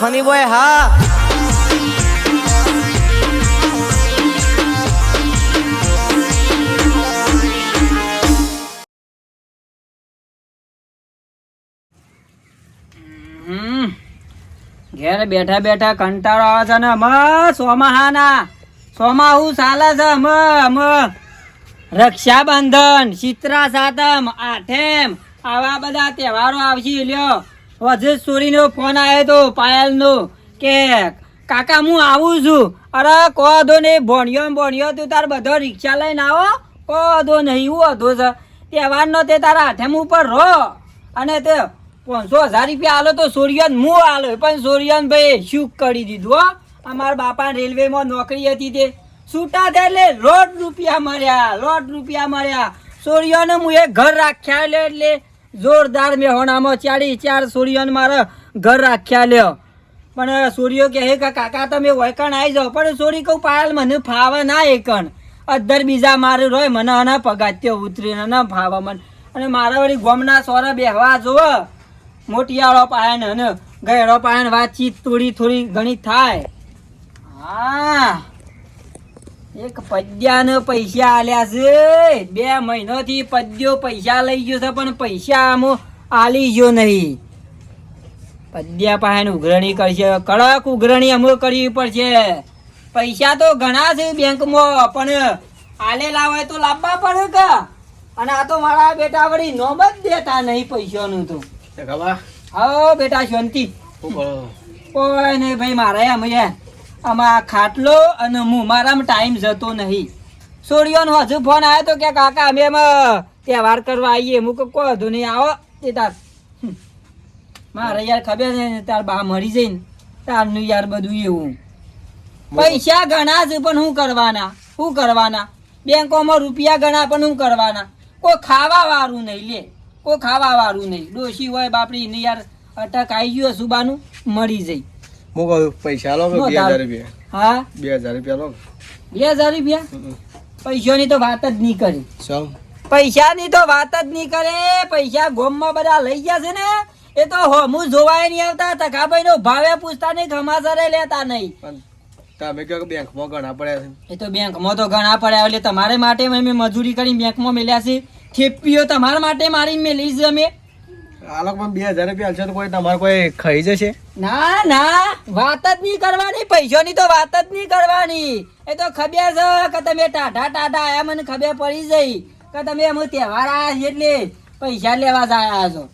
Funny boy હા ઘેર બેઠા બેઠા કંટાળો આવે છે ને અમે, સોમાહાના. સોમાહુ ચાલે છે મ અમે. રક્ષાબંધન ચિત્રા સાતમ આઠેમ, આવા બધા તહેવારો આવશે, લ્યો. વજે સોરીનો ફોન આવ્યો તો પાયલનો કે, કાકા, હું આવું છું. અરે કહો દો ને ભણ્યો ભણ્યો તું તાર બધો રિક્ષા લઈને આવો. કહો દો નહીં, હું હતો છે તહેવારનો તે તારા આઠેમ ઉપર રહો. અને તે પાંચસો હજાર રૂપિયા આલો તો સોરિયન હું આલો પણ સોરિયન ભાઈ શું કરી દીધું, હો? અમારા બાપા રેલવેમાં નોકરી હતી તે. છૂટા થયા એટલે લોટ રૂપિયા મળ્યા લોટ રૂપિયા મળ્યા. સોરિયાને હું એક ઘર રાખ્યા એટલે એટલે જોરદાર મેહોણામાં ચાડી ચાર સૂર્યોને મારે ઘર રાખ્યા લ્યો. પણ સૂર્યો કહે કે કાકા તમે વૈકણ આવી જાઓ. પણ સોરી કહું, પાયલ, મને ફાવે ના એકણ અધર બીજા મારું રોય, મને આના પગાત્યો ઉતરીને ના ફાવે મને. અને મારા વળી ગોમના સોરા બેહવા જોવે. મોટિયાળો પાયન અને ગયડો પાયન વાતચીત થોડી થોડી ઘણી થાય. હા. એક પદ્યાને પૈસા આલ્યા છે. બે મહિનોથી પદ્યો પૈસા લઈ ગયો છે પણ પૈસા આમો આલી ગયો નહીં. પદ્યા પાસે ઉઘરણી કરશે. કડક ઉઘરણી અમુક કરવી પડશે. પૈસા તો ઘણા છે બેંકમાં પણ આલેલા હોય તો લાવવા પડે કે? અને આ તો મારા બેટા વળી નોમ જ દેતા નહીં પૈસાનું તો. હા બેટા શાંતિ. કોઈ નહીં ભાઈ મારે અમે આમાં ખાટલો અને હું મારામાં ટાઈમ જતો નહીં. સોડિયોનો હજુ ફોન આવ્યો તો કે કાકા અમે એમાં તહેવાર કરવા આવીએ. હું કહું કોઈ વાંધો નહીં આવો. તે તાર. મારે યાર ખબર છે તાર બા મરી જાય ને તારનું યાર બધું એવું. પૈસા ઘણા છે પણ શું કરવાના? શું કરવાના? બેંકોમાં રૂપિયા ઘણા પણ શું કરવાના? કોઈ ખાવા વાળું નહીં લે. કોઈ ખાવા વાળું નહીં. ડોશી હોય બાપડી ને યાર અટક આવી ગયો સુબાનું મરી જઈ. હું કહું પૈસા લો બે હજાર રૂપિયા? હા? બે હજાર રૂપિયા લો બે હજાર રૂપિયા. પૈસાની તો વાત જ નહીં કરી. સમ પૈસાની તો વાત જ નહીં કરે. પૈસા ગોમમાં બધા લઈ ગયા છે ને એ તો હોમું જોવાય નહીં આવતા. તકાભાઈ નો ભાવે પૂછતા નહીં ઘમાસરે લેતા નહીં. તમે કહો બેંકમાં ઘણા પડ્યા છે. એ તો બેંકમાં તો ઘણા પડ્યા એટલે તમારે માટે મેં મજૂરી કરીને બેંકમાં મેલ્યા છે થેપીઓ તમારા માટે મારી મેલી છે અમે. આ લોકો પણ બે હજાર રૂપિયા હાલશે તો કોઈ તમારે કોઈ ખાઈ જશે? ના ના વાત જ નહીં કરવાની પૈસાની તો વાત જ નહીં કરવાની. એ તો ખબર છે કે તમે ટાટા ટાટા આયા મને ખબર પડી જઈ કે તમે અમે તહેવાર આયા છે એટલે પૈસા લેવા જ આયા છો.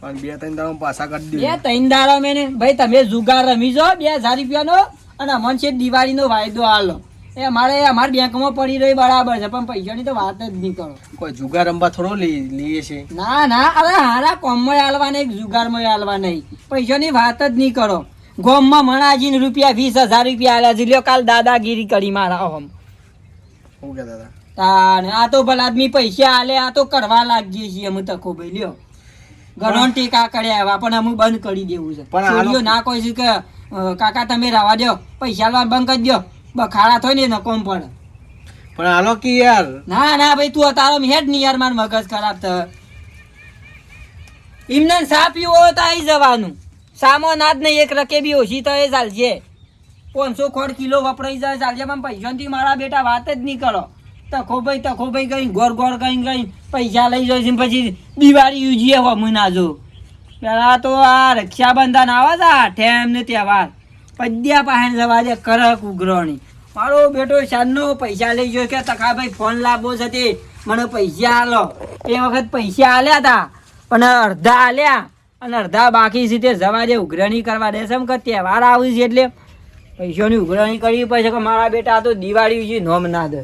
પણ બે ત્રણ દાડા પાછા કરી બે ત્રણ દાડા મેં ભાઈ તમે જુગાર રમી જો બે હજાર રૂપિયાનો અને અમન છે દિવાળીનો વાયદો આલો. એ અમારે અમારી બેંકમાં પડી રહી બરાબર છે પણ પૈસાની તો વાત જ નહીં કરો. કોઈ જુગાર રમવા થોડો લઈએ છે. ના ના અરે હારા કોમમાં હાલવા નહીં જુગારમાં હાલવા નહીં. પૈસાની વાત જ નહીં કરો. ગોમમાં મણાજીને રૂપિયા વીસ હજાર રૂપિયા આલ્યા છે. લ્યો કાલ દાદાગીરી કરી મારા હમ. શું કે દાદા? તાને આ તો ભલા આદમી પૈસા આલે આ તો કરવા લાગીએ છીએ અમે તકો ભાઈ લ્યો. ઘણો ટીકા કર્યા આવ્યા પણ અમે બંધ કરી દેવું છે. પણ ના કોઈ છે કે કાકા તમે રવા દો પૈસા બંધ કરી દો બખાડા થાય ને નકોમ પડે. પણ હાલો કે યાર. ના ના ભાઈ તું તારો હેડ નહીં યાર માર મગજ ખરાબ થ ઇમને સા પીવો હોય તો આવી જવાનું. સામો નાદ નહીં એક રકેબી ઓછી તો એ ચાલશે. પાંચસો ખોડ કિલો વપરાઈ જાય ચાલશે. પણ પૈસાથી મારા બેટા વાત જ નહીં કરો. તખો ભાઈ તખો ભાઈ ગઈ ગોર ગોર ગઈ ગઈ પૈસા લઈ જાય છે પછી દિવાળી યુજીએ હમું ના જો પેલા તો આ રક્ષાબંધન આવે છે ટેમ ને તહેવાર. પદ્યા પાસે જવા દે કરક ઉઘરણી. મારો બેટો શાનનો પૈસા લઈ ગયો કે તખા ભાઈ ફોન લાવવો છે મને પૈસા આલો. એ વખત પૈસા આલ્યા હતા પણ અડધા આલ્યા. અને અડધા બાકી છે તે જવા ઉઘરણી કરવા દે છે કે તહેવાર આવ્યું છે એટલે પૈસાની ઉઘરણી કરવી પડશે કે મારા બેટા તો દિવાળી છે નોમ ના દે.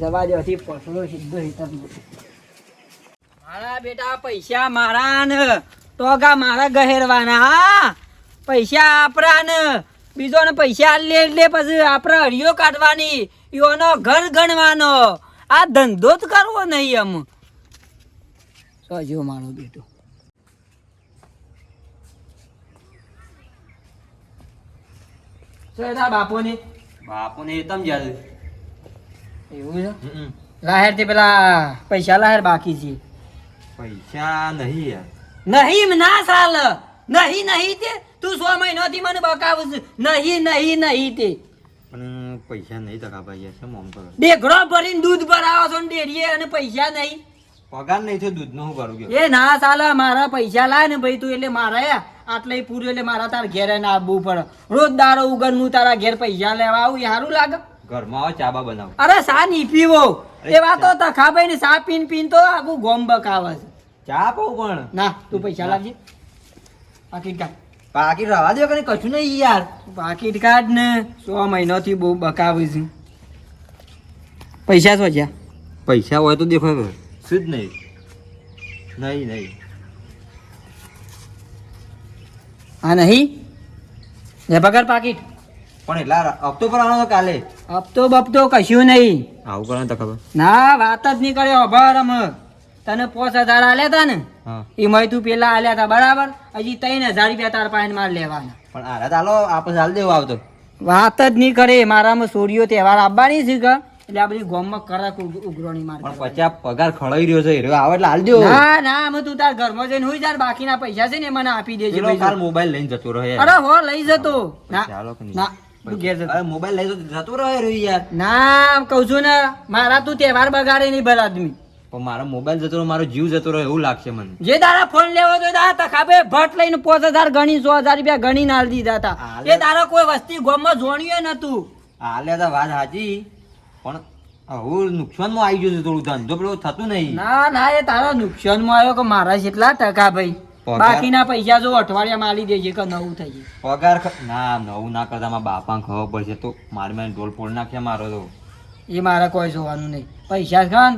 જવા દે સીધો હિતર મારા બેટા પૈસા મારા ને તો કા મારા ગહેરવાના. પૈસા આપરા ને બીજો ને પૈસા લે એટલે પછી આપણે હળીઓ કાઢવાની યોનો ઘર ગણવાનો. આ ધંધો જ કરવો નહીં એમ. સોજો મારો બેટો. બાપુને? બાપુને તમ જાય એવું છે? લાહેરથી પેલા પૈસા લાહેર બાકી છે. પૈસા નહીં યાર. નહીં ના સાલ. નહીં નહીં તે. તું સો મહિનાથી મને બકાવું છું નહીં નહીં નહીં તે. પણ પૈસા નહીં ટકા ભાઈ છે મોમ કરો ડેઘડો ભરીને દૂધ ભરાવો છો ને ડેરીએ અને પૈસા નહીં. પગાર નહીં થયો દૂધનો હું કરું ગયો. એ ના સાલા મારા પૈસા લાય ને ભાઈ તું એટલે મારા આટલે પૂરું એટલે મારા તાર ઘેર ને આવવું પડે. રોજ દારો ઉગર હું તારા ઘેર પૈસા લેવા આવું સારું લાગે. ઘરમાં આવો ચાબા બનાવો. અરે સા ની પીવો એ વાતો તખા ભાઈ ને સા પીન પીન તો આખું ગોમ બકાવે છે. ચા પાઉં પણ. ના તું પૈસા લાવજે. પાકીટ કાર્ડ બાકી રવા દો કે કશું નહીં યાર. પાકીટ કાઢ ને સો મહિનાથી બહુ બકાવે છે. પૈસા શું છે? પૈસા હોય તો દેખો શું જ નહીં. નહીં નહીં. હા નહીં? પકડ પાકીટ. પણ એટલા હપ્તો પર આવો તો કાલે. હપ્તો બપતો કશું નહીં. આવું કરો તો ખબર. ના વાત જ નહીં કરે અભાર અમે તને પોસ હજાર આલ્યા તા ને. એમાં તું પેલા આલ્યા હતા બરાબર હજી ત્રણ હજાર રૂપિયા તાર પાસે માર લેવાના. પણ આરા ચાલો આપણે હાલ દેવો આવતો. વાત જ નહીં કરે મારામાં સોરીઓ તહેવાર આવવાની છે કે? એટલે આ બધી ગોમમાં કડક ઉઘરોણી માર પણ પચાસ પગાર ખળાઈ રહ્યો છે હીરો આવે એટલે હાલ દેવો. ના ના અમે તું તાર ઘરમાં જઈને હુઈ જા બાકીના પૈસા છે ને મને આપી દેજે પેલો કાલ મોબાઈલ લઈને જતો રહે અરે હો લઈ જતો. ના ચાલો ના મોબાઈલ લઈ જતો રહે યાર. ના કહું છું ને મારા તું તહેવાર બગાડે નહીં ભલા આદમી. પણ મારો મોબાઈલ જતો રહ્યો મારો જીવ જતો રહ્યો એવું લાગશે મને. જે તારા ફોન લેવો તો તારા તખાબે ભટ લઈને પાંચ હજાર ગણી સો હજાર રૂપિયા ગણી નાલ દીધા હતા. એ તારા કોઈ વસ્તી ગોમમાં જોણ્યું નતું હાલે તો વાત સાચી. પણ હું નુકસાનમાં આવી ગયું છે થોડું ધંધો પેલો થતું નહીં. ના ના એ તારા નુકસાનમાં આવ્યો કે મારા જેટલા ટકા ભાઈ? બાકીના પૈસા જો અઠવાડિયામાં આલી દેજે કે નવું થઈ જાય. પગાર ના નવું ના કરતા મારા બાપાને ખબર પડશે તો મારે મેં ઢોલ ફોડ નાખ્યા મારો તો. એ મારે કોઈ જોવાનું નહીં. પૈસા ખાન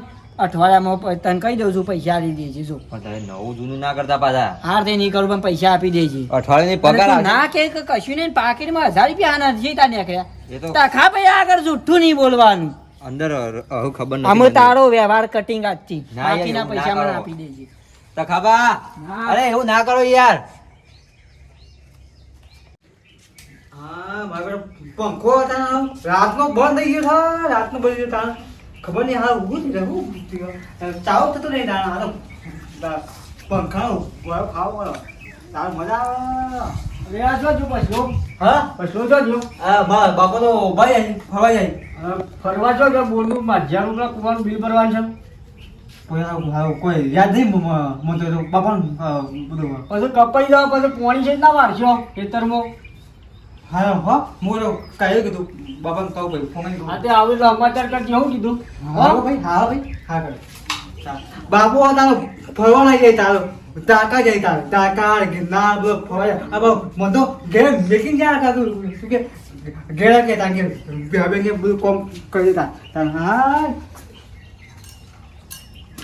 અઠવાડિયામાં તને કહી દઉં છું પૈસા આપી દેજે જો. પણ તારે નવું જૂનું ના કરતા પાછા. હાર તે નહીં કરું પણ પૈસા આપી દેજે. અઠવાડિયાની પગાર ના કે કશું નહીં પાકીટમાં હજાર રૂપિયા આના જીતા નીકળ્યા. એ તો ભાઈ આગળ જૂઠું નહીં બોલવાનું. અંદર ખબર અમે તારો વ્યવહાર કટિંગ આજથી. ના બાકીના પૈસા મને આપી દેજે. તખાબા. અરે એવું ના કરો યાર. હા મારે પંખો હતા. રાતનો બંધ થઈ ગયો રાતનો બંધ થઈ ગયો. ખબર નહીં હાલ ઊભું જાય, ઊભું ચાવ થતો નહીં દાણા હાલો. તા- પંખાનો ખાવ ખાવો પડે. તાણ મજા આવે. રે આ જો પછી હા? પછલો જો હા બા બાપો બાપાનો ભાઈ જાય ફરવા જાય ફરવા જો કે બોલનું હજાર રૂપિયા કુવાનું બિલ ભરવાનું છે. કોઈ યાદ નહીં મ- બાપા તો બધું. પછી કપાઈ જાવ પછી પોણી છે જ ના મારશો ખેતરમાં. હા હા મોરો કાંઈ કીધું બાપાને કહું ભાઈ ફોન તે આવું તો સમાચાર કરતી હું કીધું. હા ભાઈ હા ભાઈ. હા કરે બાપુ આ તારો ફરવા લઈ જાય તારો. ટાકા જાય તારો. ટાકા ગિરનાર બધો ફરવા આ બાપુ મને તો ઘેર મેકિંગ જાય કાતું શું કે? ઘેર કે તા ઘેર. હવે ને બધું કોમ કરી દેતા તાર હા.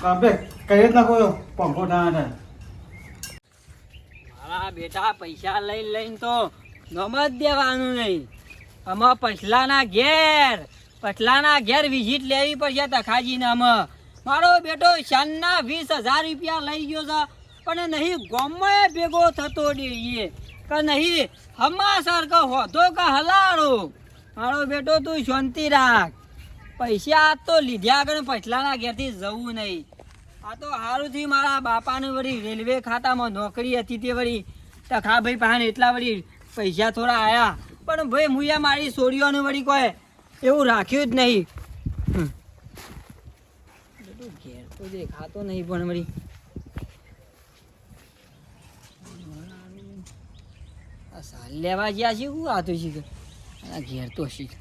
કામ કઈ કરી? જ પંખો તા મારા બેટા પૈસા લઈ લઈને તો ગમ જ દેવાનું નહીં. આમાં પછલાના ઘેર પછલાના ઘેર વિઝિટ લેવી પડશે તખાજીને અમે મારો બેટો શાનના વીસ હજાર રૂપિયા લઈ ગયો છે, પણ નહીં, ગમે ભેગો થતો ડેરીએ કે નહીં, હમાસર કે હોધો કે હલાડો મારો બેટો તું શાંતિ રાખ. પૈસા આજ તો લીધ્યા આગળ પછલાના ઘેરથી જવું નહીં. આ તો સારુંથી મારા બાપાને વળી રેલવે ખાતામાં નોકરી હતી તે વળી તખાભાઈ પાસે એટલા વળી પૈસા થોડા આયા. પણ ભાઈ મુયા મારી સોરીઓને વળી કોઈ એવું રાખ્યું જ નહીં. ઘેર તો દેખાતો નહીં પણ વળી. સાલ લેવા ગયા છે શું આતું છે ઘેર તો શીખ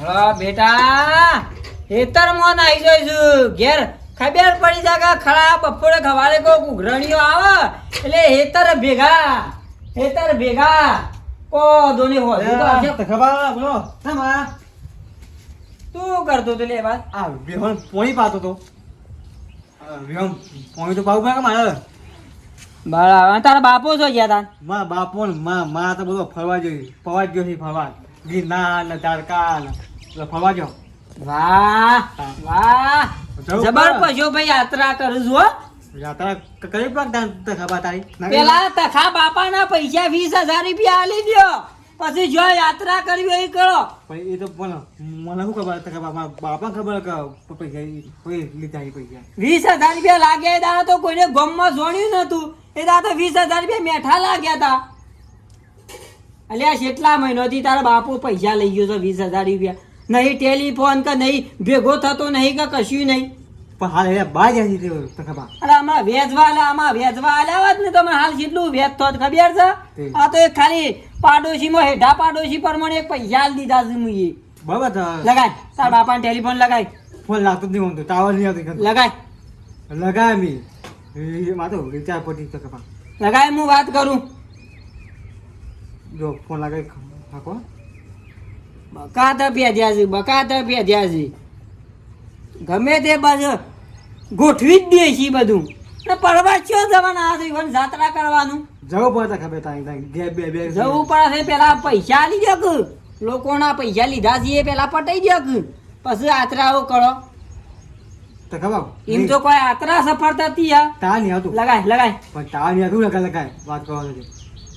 હા બેટા! ખેતરમાં નાઈ જોઈશું. ઘેર ખબર પડી જાય કે ખરા બપોરે ખવાડે કો ઘરણીઓ આવે. એટલે હેતર ભેગા હેતર ભેગા. કો દોની ખબર બોલો. તું કરતો તો લે વાત? આ વિહોન પોણી પાતો તો. વિહોન પોણી તો પાવું પડે મારે? બરાબર તારા બાપો છો ગયા તા? મા બાપો ને મા મા તો બધો ફરવા જોઈએ ફરવા જ ગયો છે ફરવા. ગિરનાર ને દ્વારકા ને. ફરવા ગયો. વાહ વાહ. જવું જો ભાઈ યાત્રા કરું છું હો. યાત્રા કઈ પ્રકાર પણ તાન તે ખબર તારી પેલા તખા બાપાના પૈસા વીસ હજાર રૂપિયા આલી દો પછી જો યાત્રા કરવી એ કરો. પણ એ તો બોલો મને શું ખબર? બાપા બાપા ખબર કે પૈસા કોઈ લીધા પૈસા? વીસ હજાર રૂપિયા લાગ્યા એ તો કોઈને ગમમાં જોડ્યું નતું એ દા તો વીસ હજાર રૂપિયા મેઠા લાગ્યા હતા અલ્યા કેટલા મહિનોથી તારા બાપુ પૈસા લઈ ગયો છે વીસ હજાર રૂપિયા. નહીં ટેલિફોન કે નહીં ભેગો થતો નહીં કે કશું નહીં. પણ હાલ એ બહાર જાય છે તો ખબર. અરે આમાં વેચવા આલ્યા આમાં વેચવા આલ્યા હોત ને તમે હાલ કેટલું વેચ તો ખબર છે? આ તો એક ખાલી પાડોશીમાં હેઠા પાડોશી પ્રમાણે એક પૈસા આલી દીધા છે મુઈએ. બરાબર લગાય. તાર બાપાને ટેલિફોન લગાય. ફોન લાગતો નહીં હોતો ટાવર નહીં આવતો લગાય. લગાય મી. માતો રિચાર્જ પડી તો ખબર. લગાય હું વાત કરું. જો ફોન લગાય હાકો. બકાત ભેદ્યા છે બકાત ભેદ્યા છે ગમે તે બાજુ ગોઠવી જ દે છે બધું. ને પરવા ક્યાં જવાના? આ તો જાત્રા કરવાનું. જવું પડે ખબર તાઈ બે બે બે જવું પડે પેલા પૈસા દે કે? લોકોના પૈસા લીધા છે એ પેલા પટાઈ દે કે? પછી આતરાઓ કરો. તો ખબર એમ તો કોઈ આતરા સફળ થતી આ તા નહીં હતું લગાય લગાય. પણ તા નહીં હતું લગાય લગાય. વાત કરવાનું છે.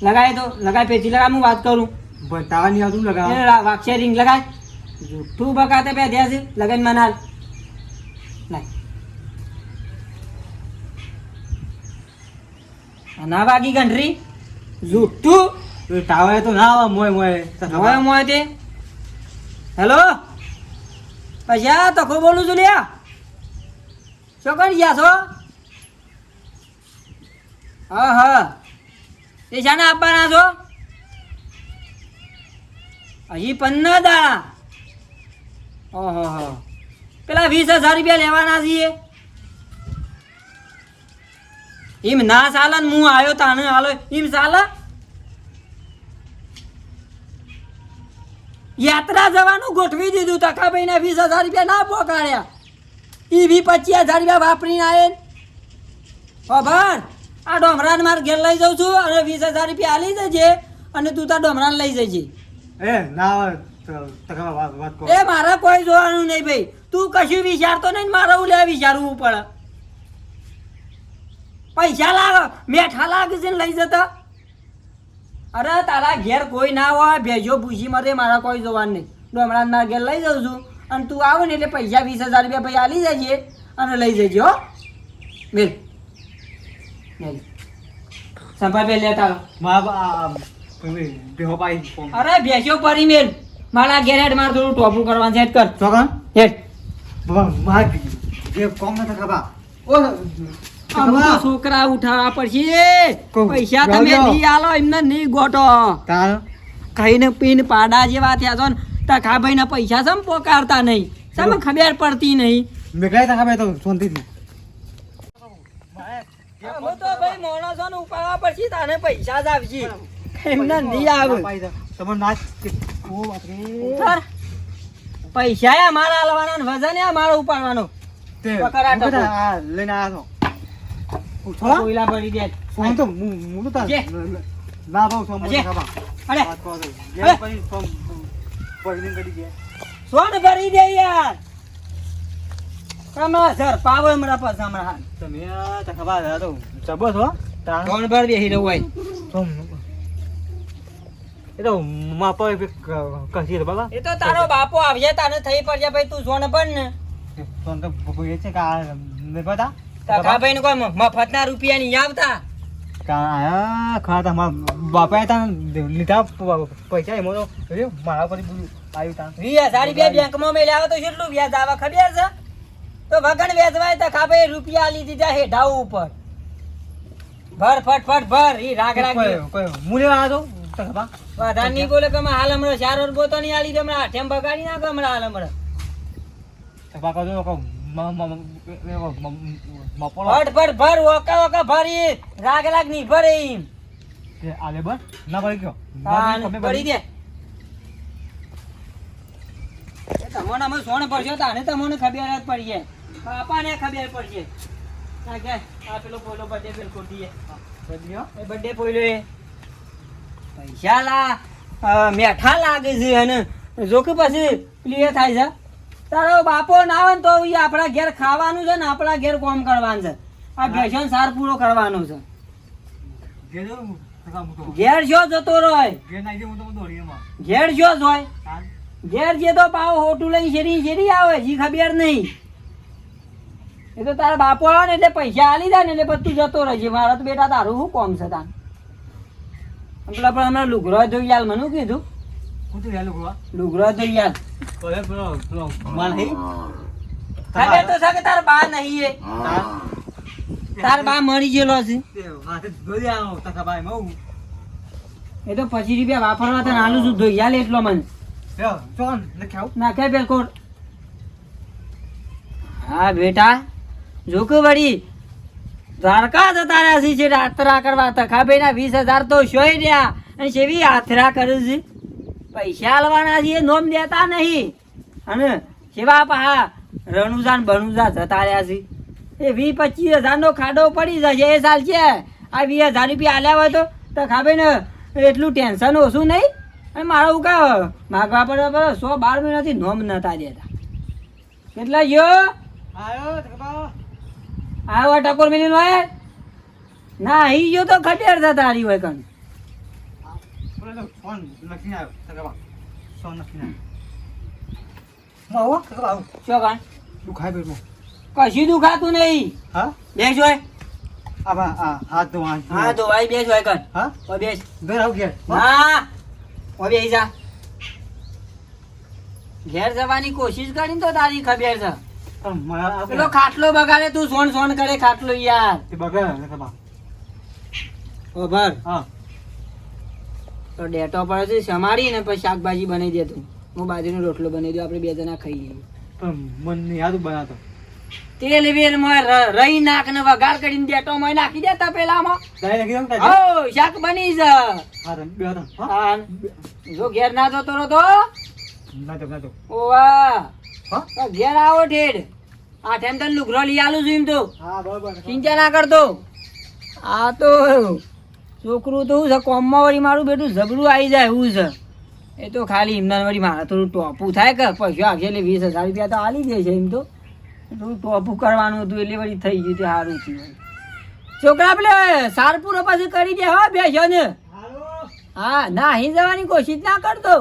લગાય તો લગાય પેચી લગાય હું વાત કરું. ટાવર નહીં આવતું લગાવ. વાક્ષે રિંગ લગાય. જૂઠું બકાતે બે દે છે લગન મનાલ ના વાગી ગંઢરી જૂઠું. ટાવે તો ના આવે મોય મોય મોય મોય તે. હેલો? પૈસા તકો બોલું છું લ્યા. શું કરી ગયા છો? હા હા. એ શાને આપવાના છો? હજી પન્ના દાડા ઓહો હો. પેલા વીસ હજાર રૂપિયા લેવાના છીએ. એમ ના ચાલે ને હું આવ્યો તાને હાલો. એમ ચાલે યાત્રા જવાનું ગોઠવી દીધું તકાભાઈ ને વીસ હજાર રૂપિયા ના પોકાડ્યા એ બી પચીસ હજાર રૂપિયા વાપરીને આવે ખબર આ ડોમરાન માર ઘેર લઈ જાઉં છું અને વીસ હજાર રૂપિયા આલી જજે અને તું તાર ડોમરાન લઈ જજે. એ ના વાત એ મારા કોઈ જોવાનું નહીં ભાઈ. તું કશું વિચારતો નહીં મારે હું લે વિચારવું પડે. પૈસા લાગ મેઠા લાગે છે ને લઈ જતા. અરે તારા ઘેર કોઈ ના હોય ભેજો ભૂસી મરે મારા કોઈ જોવાનું નહીં. ડોમરાન મારા ઘેર લઈ જાઉં છું. અને તું આવો ને એટલે પૈસા વીસ હજાર રૂપિયા ભાઈ આલી જજે અને લઈ જજે હો. મેલ. મેલ. સંભાળ બે લેતા આવો. પાઈ અરે ભેજો પરી મેલ. મારા ઘેર હેડ મારે થોડું ટોપું કરવાનું છે હેડ કર. ચોકન હેડ. માર જે કોમ ન ખબર ઓ અમુક છોકરા ઉઠાવા પડશે. પૈસા તમે નહીં આલો એમને નહીં ગોટો ખાઈને પીને પાડા જેવા થયા છો ને તખા ભાઈ ના પૈસા સમ પોકારતા નહીં? સમ ખબર પડતી નહીં? મેં કઈ તા ખબર તો શાંતિથી. અમે તો ભાઈ માણસો ને ઉપાડવા પડશે તાને પૈસા જ આવશે એમને નહીં આવે. તમે. પૈસા એ અમારા આલવાના ને વજન એ અમારો ઉપાડવાનો. હું લઈને આવ્યો કોયલા ભરી દે. ફોન તો હું હું તો તાર ના ભાવ સોમ અરે સોન ભરી દે યાર. તમે સર પાવર હમણાં પાછા હમણાં. તમે આ તો ખબર તો જબો છો ત્રણ સોન ભર બેહી રહ્યો હોય. સોમ એ તો માપો કસી બાબા એ તો તારો બાપો આવજે તાને થઈ પડશે ભાઈ તું સોન પણ ને. સોન તો એ છે કે ને બતા તખા ભાઈ ને કોઈ મફત ના રૂપિયા ની આવતા. મારા તા લીધા પૈસા એમાં તો મારા પર આવ્યું તા. વીસ હજાર રૂપિયા બેંકમાં મેલ્યા આવે તો કેટલું વ્યાજ આવે ખબર છે? તો વગણ વેચવાય તો ખાભાઈ રૂપિયા આલી દીધા હેઠા ઉપર. ભર ફટ ફટ ભર ઈ રાગ રાગ. કોઈ લેવા તો વધારે બોલે કે હાલ હમણાં ચાર વર્ષ ગોતો નહીં આલી તો હમણાં આઠેમ બગાડી નાખો હમણાં હાલ હમણાં. કહો ભર ઓકા ઓકા ભરી. રાગ લાગ નહીં ભરે એમ. આલે બર ના પડી ગયો. તાન પડી દે. તમને અમે સોણ પડશે તાને તમને ખબર જ પડીએ બાપાને ખબર પડશે આ પેલો બર્થડે પેલ ખોટીએ બર્થડે પોઈલો એ. પૈસા લા મેઠા લાગે છે અને જો કે પછી ક્લિયર થાય છે. તારો બાપો ના આવે ને તો એ આપણા ઘેર ખાવાનું છે ને આપણા ઘેર કોમ કરવાનું છે. આ ભેસન સાર પૂરો કરવાનો છે. ઘેર જો જતો રહે ઘેર જો જ હોય. ઘેર જે તો પાવ હોટું લઈને શેરી શેરી આવે જી ખબર નહીં. એ તો તારા બાપો આવે ને એટલે પૈસા આલી દે ને એટલે બધું જતો રહેશે મારા તો બેટા તારું શું કોમ છે તાન? પેલા પણ હમણાં લુગરો જોઈ યાર મને કીધું? હું તો લુગરો જોઈ યાર પેલો પેલો- પેલો માલ હે? ખબર તો છે તાર બા નહીં એ તાર બા મરી ગયેલો છે. ધોઈ આવો, તાકા ભાઈ માં એ તો પછી રૂપિયા વાપરવા તો આલું છું ધોઈ યાર એટલો મને. ચોન, લખી આવું. નાખે પેલકોટ હા બેટા જો કે વળી. દ્વારકા જતા રહ્યા છે યાત્રા કરવા તખા ભાઈના વીસ હજાર તો શોય રહ્યા. અને સેવી યાત્રા કરે છે. પૈસા આલવાના છે નોમ દેતા નહીં. અને સેવા પા રણુજા ને બણુજા જતા રહ્યા છે એ વી પચીસ હજારનો ખાડો પડી જશે, એ સાલ છે. આ વીસ હજાર રૂપિયા આલ્યા હોય તો તખા ભાઈ ને એટલું ટેન્શન ઓછું નહીં. અને મારો હું કા માગવા પડે બરાબર સો બાર મહિનાથી નોમ નતા દેતા. કેટલા તાકા બા. આવો ટકોર મિલી નો ના અહીં ગયો તો ખટેર થતા તારી હોય કણ આવ્યો. આવ્યો. આવો, આવું. શું દુખાય. કશું દુખાતું નહીં હા? બેસ હોય આ બા, આ, હાથ. હા તો ભાઈ બેસ હોય કણ હા? ઓ બેસ ઘર આવું ઘેર. હા ઓ બેસી જા ઘેર જવાની કોશિશ કરીને તો તારી ખબર છે પેલો ખાટલો બગાડે તું સોન સોન કરે ખાટલો યાર. એ બગાડે ઓ ભર. હા. તો ડેટો પડે છે સમારી ને પછી શાકભાજી બનાવી દે તું. હું બાજરીનો રોટલો બનાવી દઉં આપણે બે જણા ખાઈ લઈએ. પણ મને યાદ બનાતો તેલ વેલમાં રહી નાખ ને વઘાર કરીને ડેટો માં નાખી દેતા પેલામાં? ઓ શાક બની જ? હા. જો ઘેર ના જતો રહો તો? ના તો, ના તો. ઓવા. ઘેર આવો ઠેડ આ ઠેમ તને લુગરો લઈ આલું છું એમ તો. હા, બરાબર. ચિંતા ના કરતો. આ તો છોકરું તો શું છે કોમમાં વળી મારું બેટું ઝઘડું આવી જાય એવું છે? એ તો ખાલી એમના વળી મારે થોડું ટોપું થાય કે પૈસા આગળ એટલે વીસ હજાર રૂપિયા તો આલી દે છે એમ તો. થોડું ટોપું કરવાનું હતું એટલે વળી થઈ ગયું તે સારું થયું છોકરા પેલે સારપુરો પાછું કરી દે હા બેસો ને. હા ના અહીં જવાની કોશિશ ના કરતો.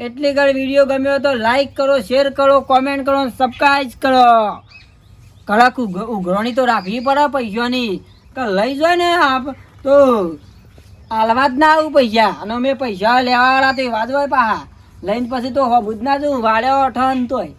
એટલી ઘર વીડિયો ગમ્યો તો લાઈક કરો શેર કરો કોમેન્ટ કરો સબસ્ક્રાઈબ કરો. કડક ઉઘ- ઉઘરાણી તો રાખવી પડે પૈસાની. કે લઈ જાય ને આપ, તો આલવા જ ના આવું પૈસા. અને અમે પૈસા લેવા વાળા તો હોય પાહા. લઈને પછી તો હબુજ ના જવું વાળ્યો ઠન તોય.